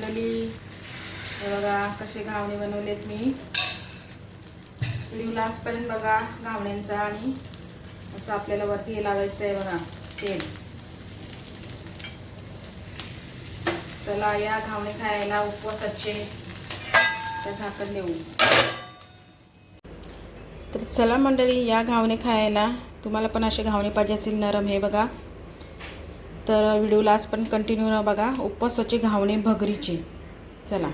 मंडळी. हे बघा कसे घावणे बनवलेत मी. व्हिडिओ लास्टपर्यंत बघा घावण्यांचा आणि असं आपल्याला वरती हे लावायचं आहे बघा तेल. चला या घावणे खायला उपवासाचे त्या झाकण देऊ तर चला मंडळी या घावणे खायला. तुम्हाला पण असे घावणे पाहिजे असेल नरम हे बघा. तर व्हिडिओला आज पण कंटिन्यू बघा. उपवासाचे घावणे भगरीचे. चला.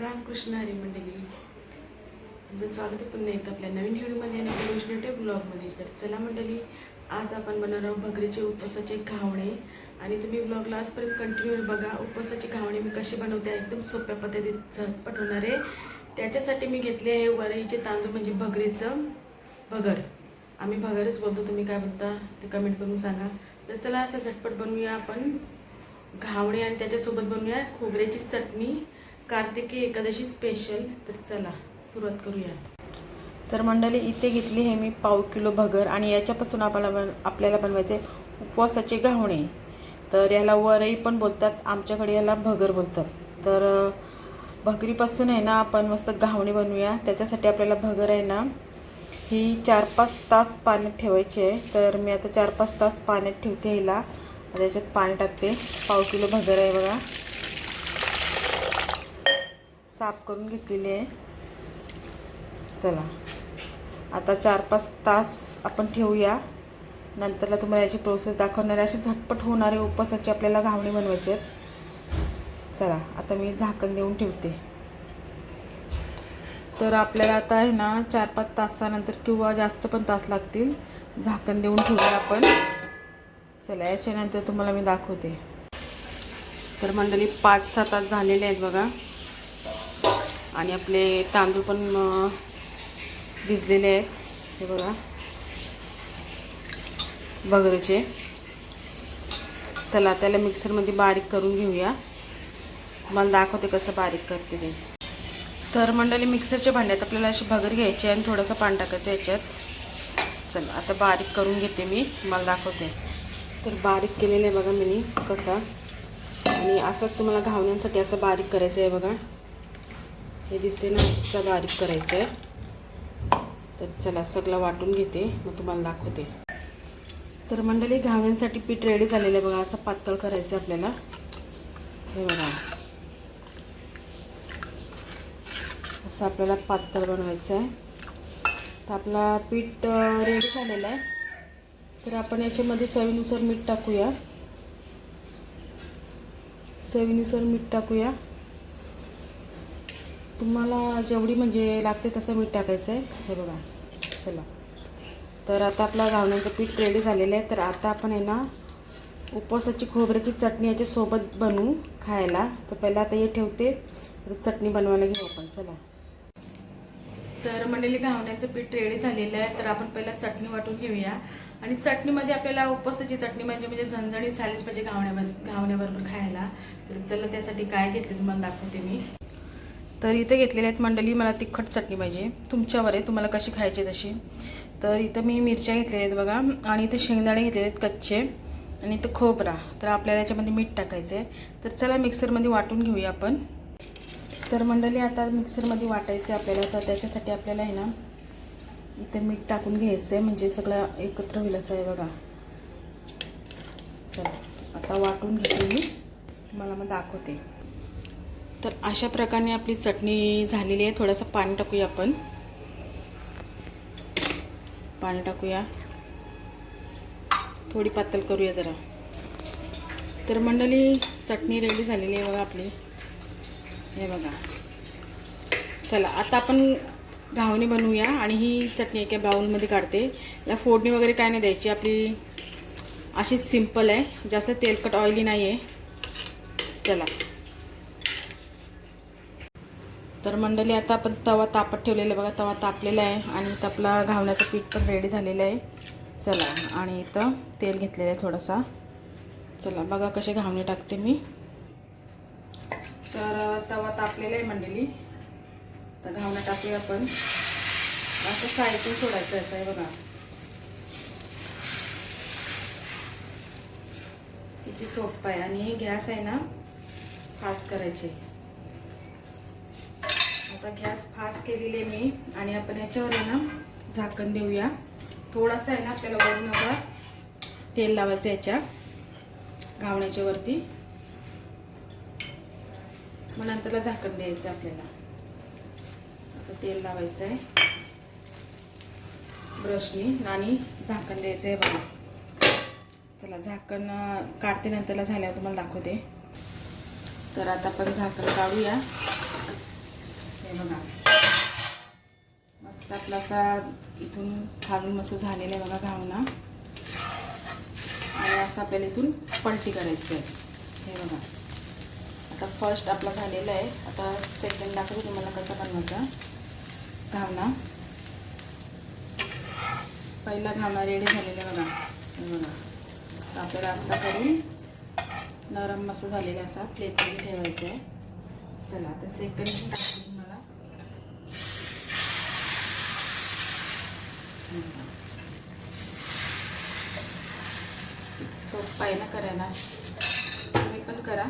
रामकृष्ण हरी मंडळी तुमचं स्वागत आहे पुन्हा एकदा आपल्या नवीन व्हिडिओमध्ये आणि वैष्णवटे ब्लॉगमध्ये. तर चला मंडळी आज आपण बनवणार आहोत भगरीचे उपवासाचे घावणे. आणि तुम्ही ब्लॉगला आजपर्यंत कंटिन्यू बघा. उपवासाचे घावणे मी कसे बनवते एकदम सोप्या पद्धतीत झटपट होणार आहे. त्याच्यासाठी मी घेतले आहे वरईचे तांदूळ म्हणजे भगरीचं भगर. आम्ही भगरच बोलतो तुम्ही काय बोलता ते कमेंट करून सांगा. तर चला असं झटपट बनवूया आपण. घावणे आणि त्याच्यासोबत बनवूया खोबऱ्याची चटणी कार्तिकी एकादशी स्पेशल तर चला सुरुवात करूया. तर मंडळी इथे घेतली हे मी पाव किलो भगर आणि याच्यापासून आपल्याला बन आपल्याला बनवायचे उपवासाचे घावणे. तर याला वरई पण बोलतात आमच्याकडे याला भगर बोलतात. तर भगरीपासून आहे ना आपण मस्त घावणे बनवूया. त्याच्यासाठी आपल्याला भगर आहे ना ही चार पाच तास पाण्यात ठेवायची. आहे तर मी आता चार पाच तास पाण्यात ठेवते हिला. त्याच्यात पाणी टाकते. पाव किलो भगर आहे बघा. साफ करून घेतलेली आहे. चला. आता चार पाच तास आपण ठेवूया. नंतरला तुम्हाला याची प्रोसेस दाखवणार आहे. असे झटपट होणारे उपवासाचे आपल्याला घावणे बनवायचे आहेत. चला. आता मी झाकण देऊन ठेवते. तर आपल्याला आता आहे ना चार पाच तासानंतर किंवा जास्त पण तास लागतील. झाकण देऊन ठेवूया आपण. चला याच्यानंतर तुम्हाला मी दाखवते. तर मंडळी पाच सहा तास झालेले आहेत बघा. आणि आपले तांदूळ पण भिजलेले आहेत. हे बघा. बगरीचे. चला त्याला मिक्सरमध्ये बारीक करून घेऊया. मला दाखवते कसं बारीक करते ते. तर मंडळी मिक्सरच्या भांड्यात आपल्याला अशी भगर घ्यायची आणि थोडंसं पाणी टाकायचं याच्यात. चला आता बारीक करून घेते मी. मला दाखवते. तर बारीक केलेलं आहे बघा मी कसा. आणि असंच तुम्हाला घावण्यांसाठी असं बारीक करायचं आहे बघा. हे दिसते ना असं बारीक करायचं आहे. तर चला सगळं वाटून घेते. मग तुम्हाला दाखवते. तर मंडळी घावण्यांसाठी पीठ रेडी झालेलं आहे बघा. असं पातळ करायचं आहे आपल्याला. हे बघा. असं आपल्याला पातळ बनवायचं आहे. तर आपला पीठ रेडी झालेला आहे. तर आपण याच्यामध्ये चवीनुसार मीठ टाकूया. चवीनुसार मीठ टाकूया. तुम्हाला जेवढी म्हणजे लागते तसं मीठ टाकायचं आहे. हे बघा चला. तर आता आपला घावण्याचं पीठ रेडी झालेलं आहे. तर आता आपण आहे ना उपवासाची खोबऱ्याची चटणी याच्यासोबत बनवू खायला. तर पहिला आता हे ठेवते. तर चटणी बनवायला घेऊ आपण. चला. तर मंडळी घावण्याचं पीठ रेडी झालेलं आहे. तर आपण पहिला चटणी वाटून घेऊया. आणि चटणीमध्ये आपल्याला उपसाची चटणी म्हणजे म्हणजे झणझणीत झालीच पाहिजे घावण्यावर घावण्याबरोबर खायला. तर चला त्यासाठी काय घेतलं तुम्हाला दाखवते मी. तर इथे घेतलेले आहेत मंडळी मला तिखट चटणी पाहिजे. तुमच्यावर आहे तुम्हाला कशी खायची तशी. तर इथं मी मिरच्या घेतलेल्या आहेत बघा. आणि इथे शेंगदाणे घेतलेले आहेत कच्चे. आणि इथं खोबरा. तर आपल्याला याच्यामध्ये मीठ टाकायचं आहे तर चला मिक्सरमध्ये वाटून घेऊया आपण. तर मंडळी आता मिक्सरमध्ये वाटायचं आहे आपल्याला. तर त्याच्यासाठी आपल्याला आहे ना इथे मीठ टाकून घ्यायचं आहे म्हणजे सगळं एकत्र होईल असं आहे बघा. चला आता वाटून घेते मी. तुम्हाला मग दाखवते. तर अशा प्रकारे आपली चटणी झालेली आहे. थोडंसं पाणी टाकूया आपण. पाणी टाकूया. थोडी पातळ करूया जरा. तर मंडळी चटणी रेडी झालेली आहे बघा आपली. हे बघा. चला आता आपण घावणी बनवूया आणि ही चटणी एका बाउलमध्ये काढते. याला फोडणी वगैरे काय नाही द्यायची आपली अशी सिंपल आहे. जास्त तेलकट ऑइली नाही आहे चला. तर मंडळी आता आपण तवा तापत ठेवलेला आहे बघा तवा तापलेला आहे आणि इथं आपला घावण्याचं पीठ पण रेडी झालेलं आहे. चला आणि इथं तेल घेतलेलं आहे थोडासा. चला बघा कसे घावणे टाकते मी. तर तवा तापलेला आहे मंडळी. आता घावणं टाकूया आपण. असं साईडून सोडायचं असं आहे बघा. किती सोपं आहे. आणि गॅस आहे ना फास्ट करायचे. आता गॅस फास्ट केलेली आहे मी. आणि आपण याच्यावर आहे ना झाकण देऊया. थोडासा आहे ना आपल्याला वरून नका तेल लावायचं याच्या घावण्याच्या वरती. मग नंतरला झाकण द्यायचं आपल्याला. असं तेल लावायचं आहे ब्रशनी आणि झाकण द्यायचं आहे बघा. चला झाकण काढते नंतरला झाल्यावर तुम्हाला दाखवते. तर आता आपण झाकण काढूया. हे बघा. मस्त आपला असा इथून खालून मस्त झालेला आहे बघा घावना. आणि असं आपल्याला इथून पलटी करायचं आहे हे बघा. आता फर्स्ट आपला झालेला आहे. आता सेकंड दाखवतो तुम्हाला कसा बनवायचा. घावना पहिला घावना रेडी झालेला बघा. बघा. तर आपल्याला असा करून नरम मस्त झालेला असा प्लेटमध्ये ठेवायचा आहे. चला आता सेकंड टाकते मला सोपं आहे ना करायला. तुम्ही पण करा.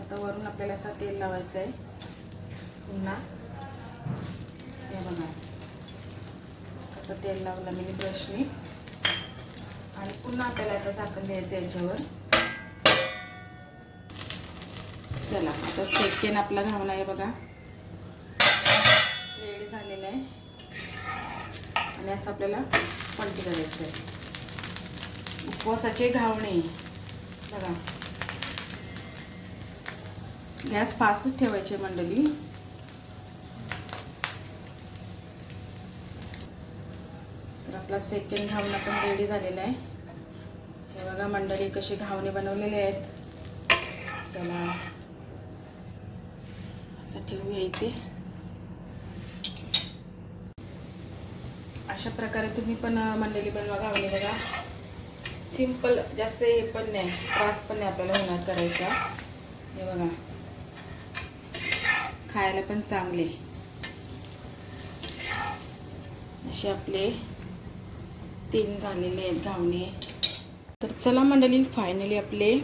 आता वरून आपल्याला असा तेल लावायचं आहे. पुन्हा हे बघा असं तेल लावलं मी ब्रशनी आणि पुन्हा आपल्याला आता झाकण द्यायचं याच्यावर. चला आता सेकेंड आपला घावला आहे बघा. रेडी झालेला आहे. आणि असं आपल्याला पलटी करायचं आहे. उपवासाचे घावणे. बघा. गॅस फास्टच ठेवायचे मंडळी. आपला सेकंड घावणा पण रेडी झालेला आहे. हे बघा मंडळी कसे घावणे बनवलेले आहेत. चला. असं ठेवूया इथे. अशा प्रकारे तुम्ही पण मंडळी बनवा घावणे बघा. सिंपल जास्त हे पण नाही. त्रास पण नाही आपल्याला होणार करायचा. हे बघा. खायला पण चांगले. असे आपले तीन झालेले आहेत घावणे तर चला मंडळी फायनली आपले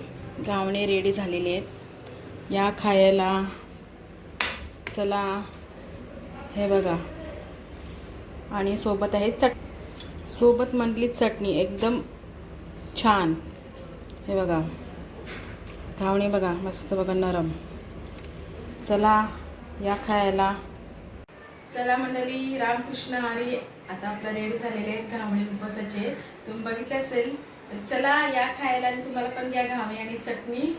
घावणे रेडी झालेले आहेत. या खायला. चला. हे बघा. आणि सोबत आहे चट सोबत मंडळी चटणी एकदम छान. हे बघा. घावणे बघा मस्त बघा नरम. चला या खायला. चला मंडळी रामकृष्ण हरी आता आपलं रेडी झालेले आहेत घावणे उपसाचे. तुम्ही बघितले असेल तर चला या खायला आणि तुम्हाला पण घ्या घावणे आणि चटणी.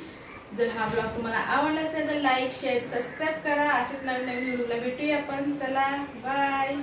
जर हा ब्लॉग तुम्हाला आवडला असेल तर लाईक शेअर सबस्क्राईब करा. असेच नवीन नवीन व्हिडिओला भेटूया आपण. चला बाय